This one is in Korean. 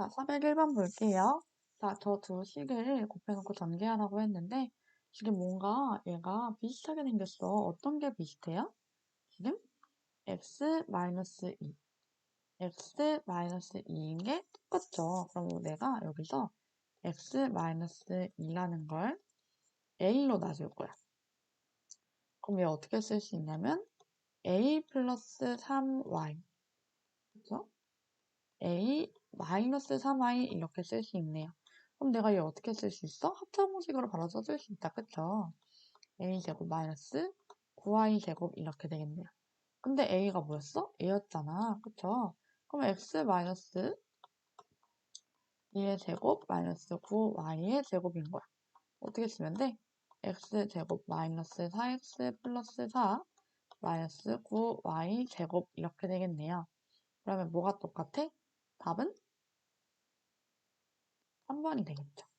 자, 401번 볼게요. 자, 저 두 식을 곱해놓고 전개하라고 했는데, 지금 뭔가 얘가 비슷하게 생겼어. 어떤 게 비슷해요? 지금 x-2, x-2인 게 똑같죠. 그럼 내가 여기서 x-2라는 걸 a로 놔줄 거야. 그럼 얘 어떻게 쓸 수 있냐면 a 플러스 3y 그죠? a 마이너스 3y 이렇게 쓸 수 있네요. 그럼 내가 얘 어떻게 쓸 수 있어? 합성공식으로 바로 써줄 수 있다. 그쵸? a제곱 마이너스 9y제곱 이렇게 되겠네요. 근데 a가 뭐였어? a였잖아. 그쵸? 그럼 x 마이너스 2의 제곱 마이너스 9y의 제곱인 거야. 어떻게 쓰면 돼? x제곱 마이너스 4x 플러스 4 마이너스 9y 제곱 이렇게 되겠네요. 그러면 뭐가 똑같아? 답은 3번이 되겠죠.